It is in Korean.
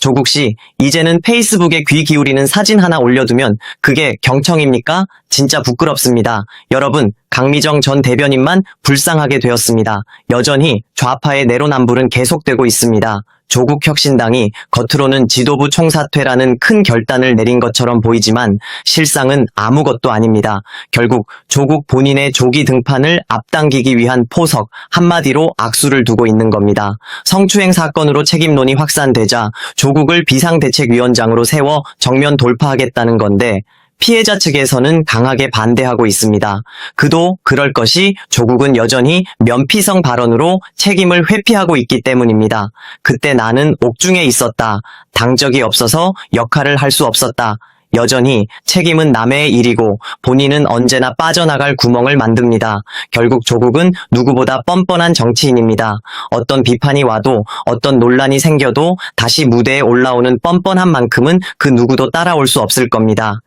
조국 씨, 이제는 페이스북에 귀 기울이는 사진 하나 올려두면 그게 경청입니까? 진짜 부끄럽습니다. 여러분, 강미정 전 대변인만 불쌍하게 되었습니다. 여전히 좌파의 내로남불은 계속되고 있습니다. 조국 혁신당이 겉으로는 지도부 총사퇴라는 큰 결단을 내린 것처럼 보이지만 실상은 아무것도 아닙니다. 결국 조국 본인의 조기 등판을 앞당기기 위한 포석, 한마디로 악수를 두고 있는 겁니다. 성추행 사건으로 책임론이 확산되자 조국을 비상대책위원장으로 세워 정면 돌파하겠다는 건데 피해자 측에서는 강하게 반대하고 있습니다. 그도 그럴 것이 조국은 여전히 면피성 발언으로 책임을 회피하고 있기 때문입니다. 그때 나는 옥중에 있었다. 당적이 없어서 역할을 할 수 없었다. 여전히 책임은 남의 일이고 본인은 언제나 빠져나갈 구멍을 만듭니다. 결국 조국은 누구보다 뻔뻔한 정치인입니다. 어떤 비판이 와도 어떤 논란이 생겨도 다시 무대에 올라오는 뻔뻔한 만큼은 그 누구도 따라올 수 없을 겁니다.